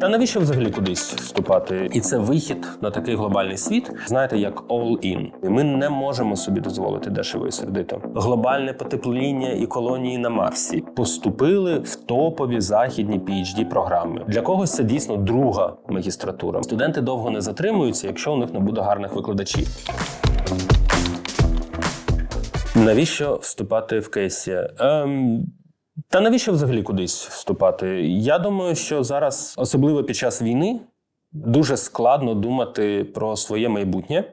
Та навіщо взагалі кудись вступати? І це вихід на такий глобальний світ, знаєте, як all-in. Ми не можемо собі дозволити дешево і сердито. Глобальне потепління і колонії на Марсі поступили в топові західні phd програми. Для когось це дійсно друга магістратура. Студенти довго не затримуються, якщо у них не буде гарних викладачів. Навіщо вступати в кейсі? Ем, та навіщо взагалі кудись вступати? Я думаю, що зараз, особливо під час війни, дуже складно думати про своє майбутнє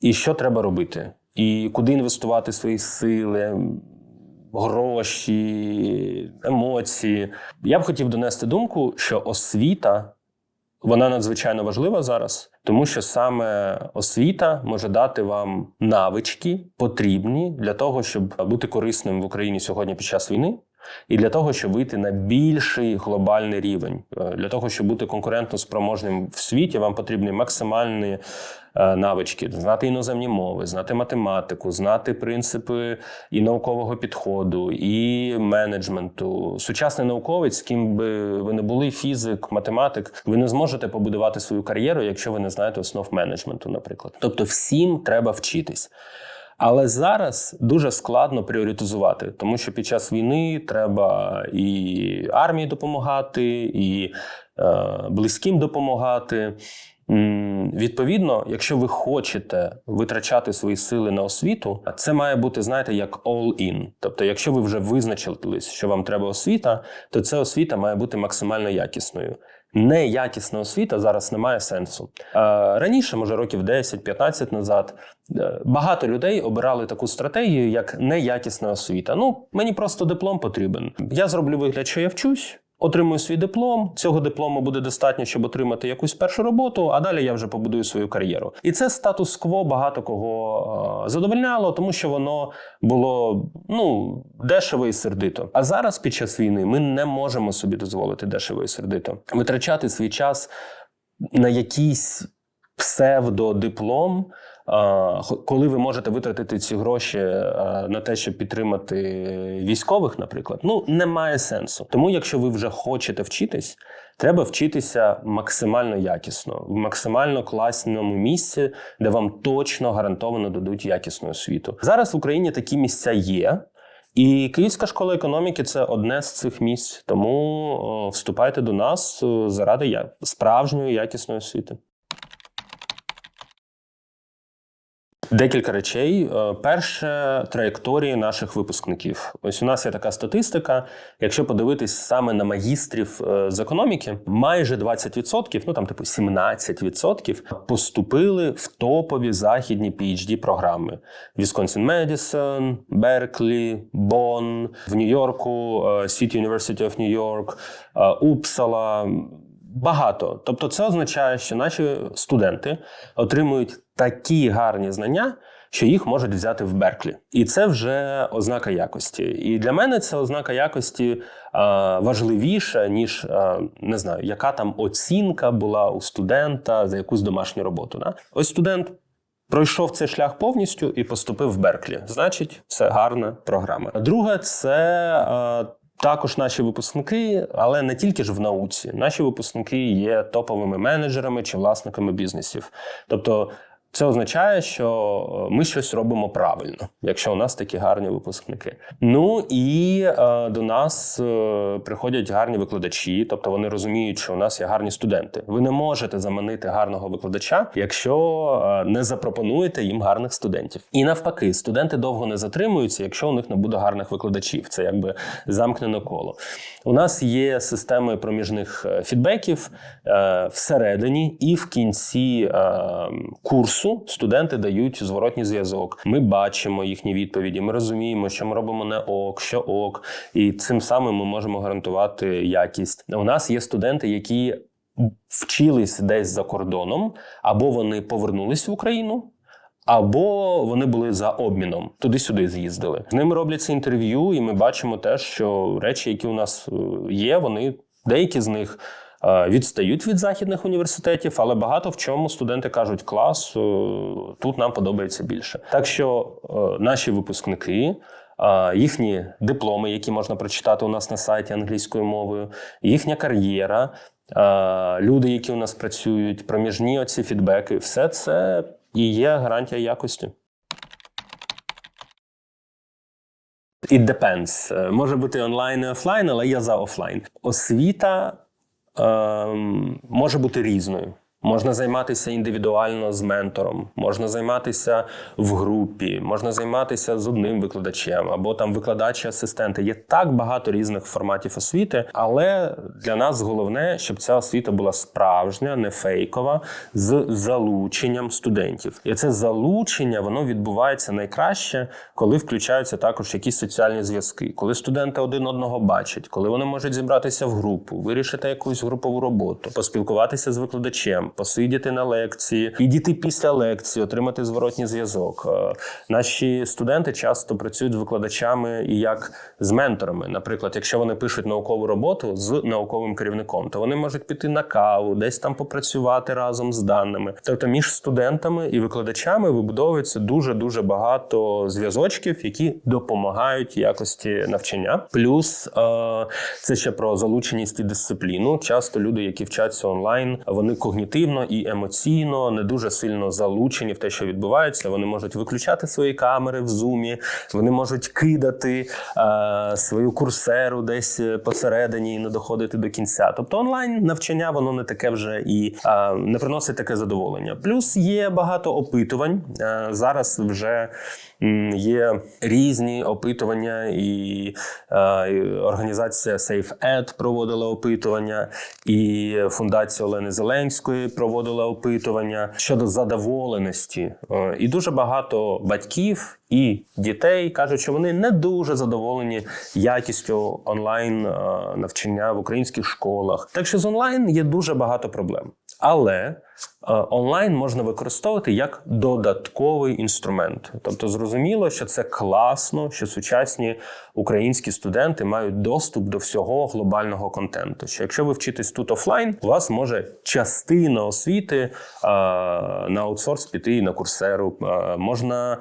і що треба робити, і куди інвестувати свої сили, гроші, емоції. Я б хотів донести думку, що освіта вона надзвичайно важлива зараз, тому що саме освіта може дати вам навички, потрібні для того, щоб бути корисним в Україні сьогодні під час війни. І для того, щоб вийти на більший глобальний рівень, Е, для того, щоб бути конкурентно спроможним в світі, вам потрібні максимальні е, навички: знати іноземні мови, знати математику, знати принципи і наукового підходу, і менеджменту. Сучасний науковець, ким би ви не були, фізик, математик, ви не зможете побудувати свою кар'єру, якщо ви не знаєте основ менеджменту, наприклад. Тобто, всім треба вчитись. Але зараз дуже складно пріоритизувати, тому що під час війни треба і армії допомагати, і е, близьким допомагати. Відповідно, якщо ви хочете витрачати свої сили на освіту, це має бути, знаєте, як all-in. Тобто, якщо ви вже визначились, що вам треба освіта, то ця освіта має бути максимально якісною. Неякісна освіта зараз не має сенсу. Е, Раніше, може років 10-15 назад, е, багато людей обирали таку стратегію, як неякісна освіта. Ну, мені просто диплом потрібен. Я зроблю вигляд, що я вчусь. Отримую свій диплом. Цього диплому буде достатньо, щоб отримати якусь першу роботу, а далі я вже побудую свою кар'єру. І це статус-кво багато кого е, задовольняло, тому що воно було ну дешево і сердито. А зараз, під час війни, ми не можемо собі дозволити дешево і сердито витрачати свій час на якийсь псевдодиплом. Коли ви можете витратити ці гроші на те, щоб підтримати військових, наприклад, ну немає сенсу. Тому, якщо ви вже хочете вчитись, треба вчитися максимально якісно, в максимально класному місці, де вам точно гарантовано дадуть якісну освіту. Зараз в Україні такі місця є. І Київська школа економіки це одне з цих місць. Тому вступайте до нас заради я- справжньої якісної освіти. Декілька речей. Е, Перше траєкторії наших випускників. Ось у нас є така статистика. Якщо подивитись саме на магістрів е, з економіки, майже 20%, ну там типу 17% поступили в топові західні phd програми: Wisconsin Madison, Берклі, Бонн, в Нью-Йорку, е, City University of New York, е, Упсала. Багато. Тобто, це означає, що наші студенти отримують такі гарні знання, що їх можуть взяти в Берклі. І це вже ознака якості. І для мене це ознака якості а, важливіша, ніж а, не знаю, яка там оцінка була у студента за якусь домашню роботу. Да? Ось студент. Пройшов цей шлях повністю і поступив в Берклі. Значить, це гарна програма. Друге, це е, також наші випускники, але не тільки ж в науці. Наші випускники є топовими менеджерами чи власниками бізнесів. Тобто, це означає, що е, ми щось робимо правильно, якщо у нас такі гарні випускники. Ну і е, до нас е, приходять гарні викладачі, тобто вони розуміють, що у нас є гарні студенти. Ви не можете заманити гарного викладача, якщо е, не запропонуєте їм гарних студентів. І навпаки, студенти довго не затримуються, якщо у них не буде гарних викладачів. Це якби замкнене коло. У нас є системи проміжних е, фідбеків е, всередині і в кінці е, курсу студенти дають зворотній зв'язок. Ми бачимо їхні відповіді. Ми розуміємо, що ми робимо не ок, що ок, і цим самим ми можемо гарантувати якість. У нас є студенти, які вчились десь за кордоном, або вони повернулись в Україну. Або вони були за обміном, туди-сюди з'їздили. З ними робляться інтерв'ю, і ми бачимо те, що речі, які у нас е, є, вони деякі з них відстають від західних університетів, але багато в чому студенти кажуть: клас, е, тут нам подобається більше. Так що е, наші випускники. е, Їхні дипломи, які можна прочитати у нас на сайті англійською мовою, їхня кар'єра е, люди, які у нас працюють, проміжні оці фідбеки, все це і є гарантія якості. It depends. Е, Може бути онлайн і офлайн, але я за офлайн. Освіта ем, може бути різною. Можна займатися індивідуально з ментором, можна займатися в групі, можна займатися з одним викладачем або там викладачі асистенти. Є так багато різних форматів освіти, але для нас головне, щоб ця освіта була справжня, не фейкова, з залученням студентів. І це залучення воно відбувається найкраще, коли включаються також якісь соціальні зв'язки, коли студенти один одного бачать, коли вони можуть зібратися в групу, вирішити якусь групову роботу, поспілкуватися з викладачем, посидіти на лекції, і діти після лекції, отримати зворотній зв'язок. Е, Наші студенти часто працюють з викладачами і як з менторами. Наприклад, якщо вони пишуть наукову роботу з науковим керівником, то вони можуть піти на каву, десь там попрацювати разом з даними. Тобто між студентами і викладачами вибудовується дуже дуже багато зв'язочків, які допомагають якості навчання. Плюс е, це ще про залученість і дисципліну. Часто люди, які вчаться онлайн, вони когнітивно і емоційно не дуже сильно залучені в те, що відбувається. Вони можуть виключати свої камери в зумі, вони можуть кидати е, свою курсеру десь посередині і не доходити до кінця. Тобто онлайн навчання воно не таке вже і е, не приносить таке задоволення. Плюс є багато опитувань. Е, зараз вже є різні опитування, і, е, організація SafeEd проводила опитування, і фундація Олени Зеленської проводила опитування щодо задоволеності. Е, І дуже багато батьків і дітей кажуть, що вони не дуже задоволені якістю онлайн е, навчання в українських школах. Так що з онлайн є дуже багато проблем. Але онлайн можна використовувати як додатковий інструмент. Тобто, зрозуміло, що це класно, що сучасні українські студенти мають доступ до всього глобального контенту. Що якщо ви вчитесь тут офлайн, у вас може частина освіти е, на аутсорс піти на курсеру. Е, можна е,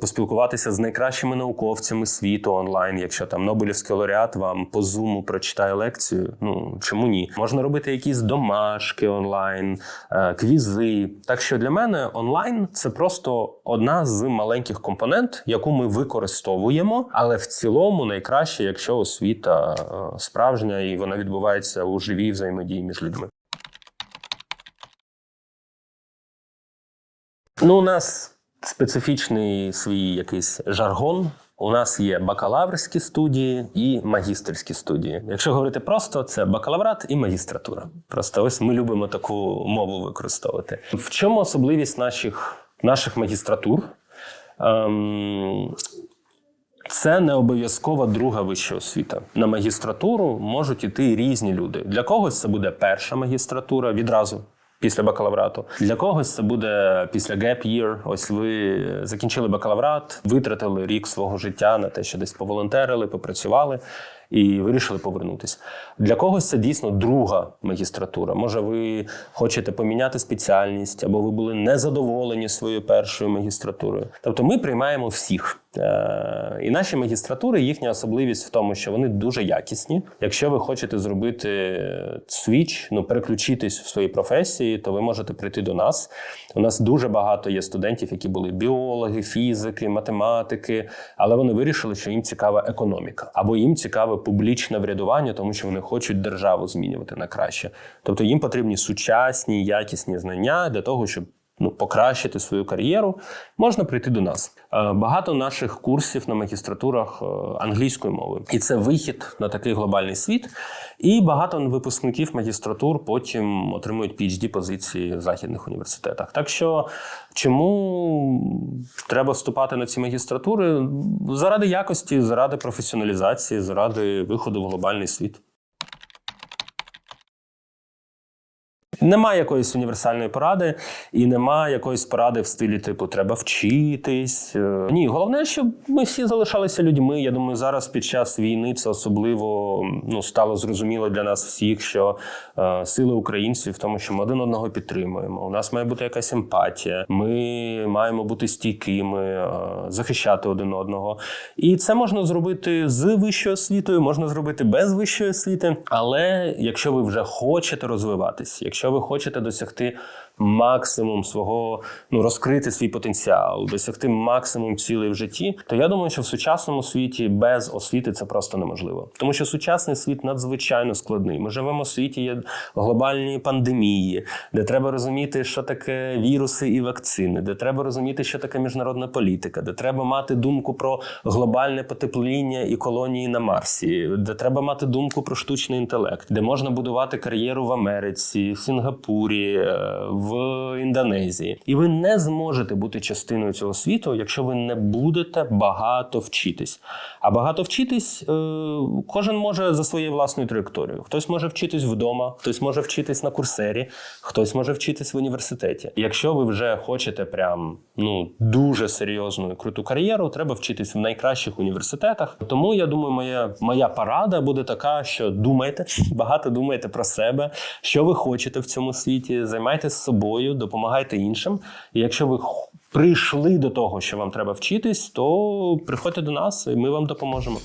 поспілкуватися з найкращими науковцями світу онлайн. Якщо там Нобелівський лауреат вам по зуму прочитає лекцію, ну чому ні? Можна робити якісь домашки онлайн, е, квізи. Так що для мене онлайн це просто одна з маленьких компонент, яку ми використовуємо, але в цілому найкраще, якщо освіта е, справжня і вона відбувається у живій взаємодії між людьми. Ну, у нас специфічний свій якийсь жаргон. У нас є бакалаврські студії і магістерські студії. Якщо говорити просто, це бакалаврат і магістратура. Просто ось ми любимо таку мову використовувати. В чому особливість наших, наших магістратур? Ем, це не обов'язкова друга вища освіта. На магістратуру можуть іти різні люди. Для когось це буде перша магістратура відразу. Після бакалаврату для когось це буде після gap year. Ось ви закінчили бакалаврат, витратили рік свого життя на те, що десь поволонтерили, попрацювали і вирішили повернутися. Для когось це дійсно друга магістратура. Може, ви хочете поміняти спеціальність, або ви були незадоволені своєю першою магістратурою. Тобто, ми приймаємо всіх. Е, І наші магістратури, їхня особливість в тому, що вони дуже якісні. Якщо ви хочете зробити свіч, ну переключитись в своїй професії, то ви можете прийти до нас. У нас дуже багато є студентів, які були біологи, фізики, математики, але вони вирішили, що їм цікава економіка, або їм цікаве публічне врядування, тому що вони хочуть державу змінювати на краще. Тобто їм потрібні сучасні, якісні знання для того, щоб ну, покращити свою кар'єру, можна прийти до нас. Е, Багато наших курсів на магістратурах е, англійською мовою, і це вихід на такий глобальний світ. І багато випускників магістратур потім отримують phd позиції в західних університетах. Так що чому треба вступати на ці магістратури? Заради якості, заради професіоналізації, заради виходу в глобальний світ. Немає якоїсь універсальної поради, і немає якоїсь поради в стилі типу треба вчитись. Е, Ні, головне, щоб ми всі залишалися людьми. Я думаю, зараз під час війни це особливо ну, стало зрозуміло для нас всіх, що е, сила українців в тому, що ми один одного підтримуємо. У нас має бути якась емпатія. Ми маємо бути стійкими, е, захищати один одного. І це можна зробити з вищою освітою, можна зробити без вищої освіти. Але якщо ви вже хочете розвиватись, якщо ви хочете досягти максимум свого, ну розкрити свій потенціал, досягти максимум цілей в житті, то я думаю, що в сучасному світі без освіти це просто неможливо. Тому що сучасний світ надзвичайно складний. Ми живемо в світі є глобальні пандемії, де треба розуміти, що таке віруси і вакцини, де треба розуміти, що таке міжнародна політика, де треба мати думку про глобальне потепління і колонії на Марсі, де треба мати думку про штучний інтелект, де можна будувати кар'єру в Америці, в Сінгапурі, е, в Індонезії. І ви не зможете бути частиною цього світу, якщо ви не будете багато вчитись. А багато вчитись е, кожен може за своєю власною траєкторією. Хтось може вчитись вдома, хтось може вчитись на курсері, хтось може вчитись в університеті. Якщо ви вже хочете прям ну дуже серйозну і круту кар'єру, треба вчитись в найкращих університетах. Тому я думаю, моя, моя порада буде така, що думайте, багато думайте про себе, що ви хочете в цьому світі, займайтесь собою, допомагайте іншим. І якщо ви прийшли до того, що вам треба вчитись, то приходьте до нас, і ми вам допоможемо.